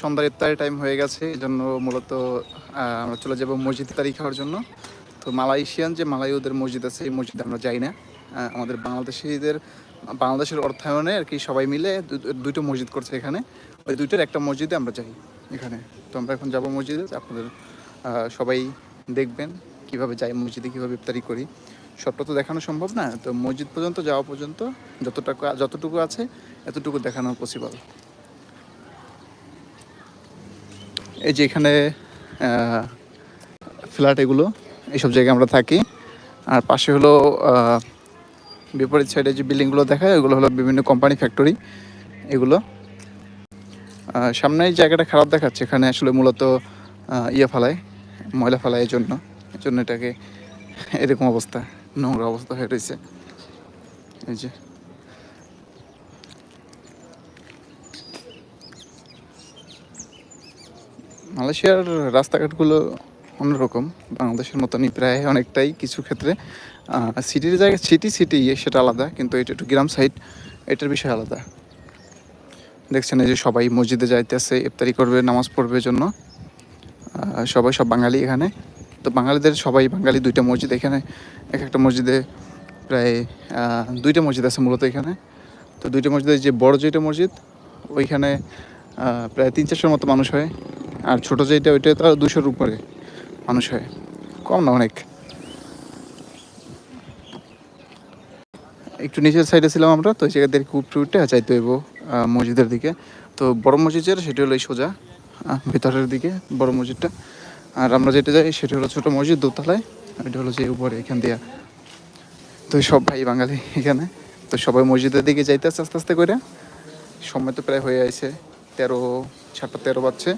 সন্ধ্যার ইফতারের টাইম হয়ে গেছে, এই জন্য মূলত আমরা চলে যাব মসজিদ তারি খাওয়ার জন্য। তো মালয়েশিয়ান যে মালায়ুদের মসজিদ আছে, এই মসজিদে আমরা যাই না। আমাদের বাংলাদেশিদের, বাংলাদেশের অর্থায়নে আর কি সবাই মিলে দুটো মসজিদ করছে এখানে। ওই দুইটার একটা মসজিদে আমরা যাই এখানে। তো আমরা এখন যাব মসজিদে, আপনাদের সবাই দেখবেন কীভাবে যাই, মসজিদে কীভাবে ইফতারি করি। সবটা তো দেখানো সম্ভব না, তো মসজিদ পর্যন্ত, যাওয়া পর্যন্ত যতটুকু যতটুকু আছে, এতটুকু দেখানো পসিবল এই যে এখানে ফ্ল্যাট এগুলো, এইসব জায়গায় আমরা থাকি। আর পাশে হলো বিপরীত সাইডে যে বিল্ডিংগুলো দেখায়, ওগুলো হলো বিভিন্ন কোম্পানি ফ্যাক্টরি, এগুলো। সামনে জায়গাটা খারাপ দেখাচ্ছে, এখানে আসলে মূলত ইয়ে ফেলায়, ময়লা ফেলায় এই জন্য এই জন্য এটাকে এরকম অবস্থা, নোংরা অবস্থা হয়ে রয়েছে। এই যে। মালয়েশিয়ার রাস্তাঘাটগুলো অন্যরকম। বাংলাদেশের মতনই প্রায় অনেকটাই কিছু ক্ষেত্রে। সিটির জায়গায় সিটি সিটি সেটা আলাদা, কিন্তু এটা একটু গ্রাম সাইড এটার বিষয় আলাদা। দেখছেন এই যে সবাই মসজিদে যাইতেছে, ইফতারি করবে, নামাজ পড়বে জন্য। সবাই সব বাঙালি এখানে। তো বাঙালিদের সবাই, বাঙালি দুইটা মসজিদ এখানে। এক একটা মসজিদে প্রায় দুইটা মসজিদ আছে মূলত এখানে। তো দুইটা মসজিদে যে বড় যেটা মসজিদ, ওইখানে প্রায় তিন চারশোর মতো মানুষ হয়। আর ছোটো যেটা ওইটা তো দুশোর উপরে মানুষ হয়। কম না অনেক। একটু নিচের সাইডে ছিলাম আমরা, তো ওই জায়গা থেকে উপরে উঠে চাইতে হইব মসজিদের দিকে। তো বড় মসজিদ যেটা সেটা হলো এই সোজা ভেতরের দিকে, বড় মসজিদটা। আর আমরা যেটা যাই, সেটা হলো ছোটো মসজিদ, দোতলায়। ওইটা হলো যে উপরে, এখান দিয়ে। তো সব ভাই বাঙালি এখানে। তো সবাই মসজিদের দিকে যাইতে আস্তে আস্তে করে। সময় তো প্রায় হয়ে আছে তেরো, সাতটা তেরো বাজছে।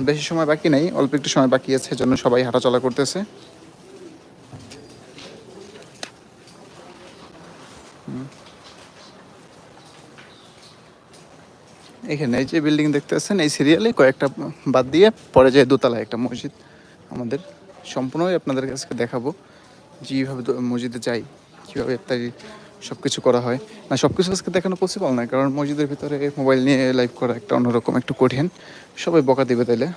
বেশি সময় বাকি নেই, অল্প একটু সময় বাকি আছে জন্য সবাই হাঁটাচলা করতেছে। এখানে এই যে বিল্ডিং দেখতে পাচ্ছেন এই সিরিয়ালে কয়েকটা বাদ দিয়ে পরে যায় দোতলায় একটা মসজিদ আমাদের সম্পূর্ণই আপনাদের কাছে দেখাবো যেভাবে দো- মসজিদে যাই, কীভাবে ইফতারি সব কিছু করা হয়। না সব কিছু আজকে দেখানো পসিবল না, কারণ মসজিদের ভিতরে মোবাইল নিয়ে লাইভ করা একটা অন্যরকম, একটু কঠিন। সবাই বকা দিবে তাইলে।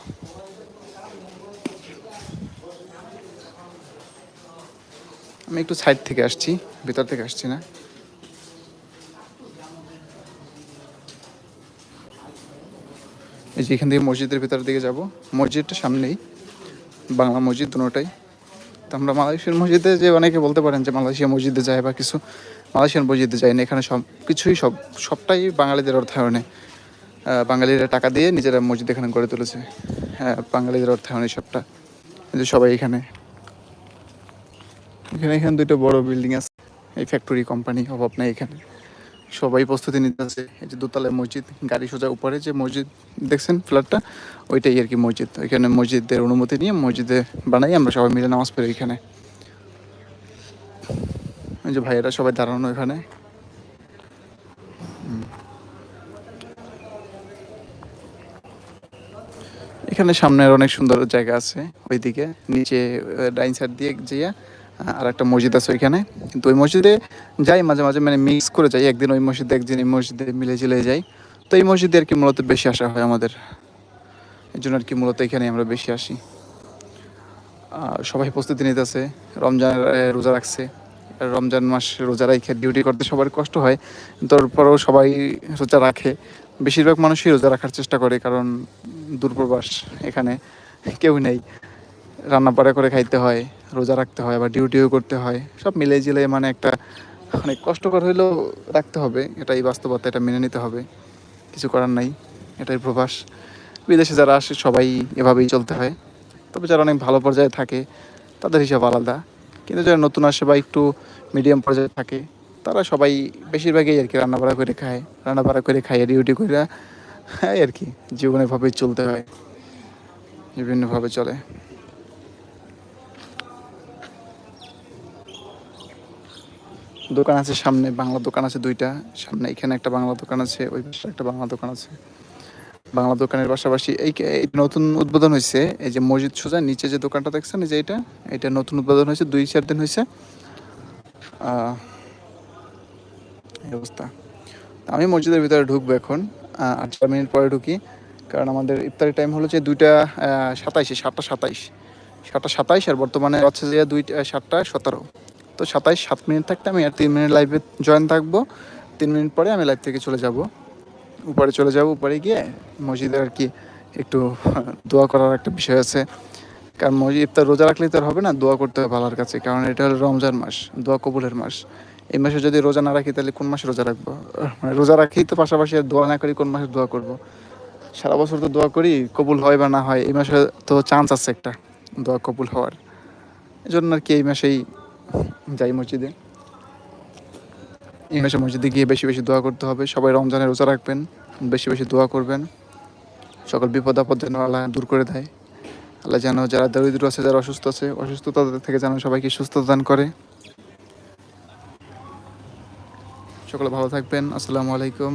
আমি একটু সাইড থেকে আসছি, ভিতর থেকে আসছি না। এই যে এখান থেকে মসজিদের ভিতরের দিকে যাব। মসজিদটা সামনেই, বাংলা মসজিদ দুটোটাই। তো আমরা মালয়েশিয়ার মসজিদে যে অনেকে বলতে পারেন যে মালয়েশিয়া মসজিদে যায় বা কিছু মালয়েশিয়ান মসজিদে চাই না এখানে সব কিছুই সব, সবটাই বাঙালিদের অর্থায়নে। বাঙালিরা টাকা দিয়ে নিজেরা মসজিদ এখানে গড়ে তুলেছে। হ্যাঁ বাঙালিদের অর্থায়নে সবটা। যে সবাই এখানে। এখানে এখানে দুটো বড় বিল্ডিং আছে। এই ফ্যাক্টরি কোম্পানি অভাব নাই এখানে। সবাই প্রস্তুতি নিতে আছে। এই যে দোতলায় মসজিদ, গাড়ি সোজা উপরে যে মসজিদ, দেখছেন ফ্ল্যাটটা? ওইটাই আর কি মসজিদ। ওইখানে মসজিদের অনুমতি নিয়ে মসজিদে বানাই আমরা সবাই মিলে নামাজ পড়ি এখানে। যে ভাইয়েরা সবাই দাঁড়ানো এখানে। এখানে সামনের অনেক সুন্দর জায়গা আছে, ওইদিকে। নিচে ডাইন সাইড দিয়ে যেয়ে আর একটা মসজিদ আছে ওইখানে। কিন্তু ওই মসজিদে যাই মাঝে মাঝে মানে মিক্স করে যাই। একদিন ওই মসজিদে, একদিন এই মসজিদে মিলে জিলে যাই। তো এই মসজিদে আর কি মূলত বেশি আসা হয় আমাদের। এই জন্য আর কি মূলত এখানে আমরা বেশি আসি। সবাই প্রস্তুতি নিতেছে। রমজান রোজা রাখছে। রমজান মাস রোজা রাখে ডিউটি করতে সবার কষ্ট হয়, তারপরেও সবাই রোজা রাখে। বেশিরভাগ মানুষই রোজা রাখার চেষ্টা করে, কারণ দূরপ্রবাস, এখানে কেউ নেই। রান্না বাড়া করে খাইতে হয়, রোজা রাখতে হয় বা ডিউটিও করতে হয়। সব মিলে জিলে মানে একটা অনেক কষ্টকর হইলেও রাখতে হবে, এটাই বাস্তবতা, এটা মেনে নিতে হবে। কিছু করার নাই, এটাই প্রবাস। বিদেশে যারা আসে, সবাই এভাবেই চলতে হয়। তবে যারা অনেক ভালো পর্যায়ে থাকে, তাদের হিসাব আলাদা। কিন্তু যারা নতুন আসে বা একটু মিডিয়াম পর্যায়ে থাকে, তারা সবাই বেশিরভাগই আর কি রান্না রান্নাবাড়া করে খায় রান্না রান্নাবাড়া করে খায় ডিউটি করে হ্যাঁ আর কি জীবনে ভাবে চলতে হয়, বিভিন্নভাবে চলে। দোকান আছে সামনে, বাংলা দোকান আছে দুইটা, সামনে এখানে একটা বাংলা দোকান আছে, ওই পাশে একটা বাংলা দোকান আছে। বাংলা দোকানের পাশাপাশি এই নতুন উদ্বোধন হয়েছে এই যে মসজিদ সোজা, নিচে যে দোকানটা দেখছেন, এই যে এটা এটা নতুন উদ্বোধন হয়েছে দুই চার দিন হয়েছে এই অবস্থা। আমি মসজিদের ভিতরে ঢুকবো এখন আট চার মিনিট পরে ঢুকি, কারণ আমাদের ইফতারি টাইম হলো যে দুইটা সাতাইশে, সাতটা সাতাইশ। সাতটা সাতাইশ আর বর্তমানে হচ্ছে যে দুইটা সাতটা সতেরো। তো সাতাইশ, সাত মিনিট থাকতে আমি আর তিন মিনিট লাইভে জয়েন থাকব। তিন মিনিট পরে আমি লাইভ থেকে চলে যাব। উপরে চলে যাব, উপরে গিয়ে মসজিদে আর কি একটু দোয়া করার একটা বিষয় আছে। কারণ মসজিদ ইফতার রোজা রাখলেই তো হবে না, দোয়া করতে হবে ভালোর কাছে। কারণ এটা হলো রমজান মাস, দোয়া কবুলের মাস। এই মাসে যদি রোজা না রাখি তাহলে কোন মাসে রোজা রাখব? মানে রোজা রাখি তো পাশাপাশি দোয়া না করি কোন মাসে দোয়া করব? সারা বছর তো দোয়া করি, কবুল হয় বা না হয়, এই মাসে তো চান্স আছে একটা, দোয়া কবুল হওয়ার। এই জন্য আর কি এই মাসেই যাই মসজিদে। মাসে মসজিদে গিয়ে বেশি বেশি দোয়া করতে হবে। সবাই রমজানের রোজা রাখবেন, বেশি বেশি দোয়া করবেন। সকল বিপদ আপদ যেন আল্লাহ দূর করে দেয়। আল্লাহ যেন যারা দরিদ্র আছে, যারা অসুস্থ আছে, অসুস্থতা থেকে যেন সবাইকে সুস্থতা দান করে। সকলে ভালো থাকবেন। আসসালামু আলাইকুম।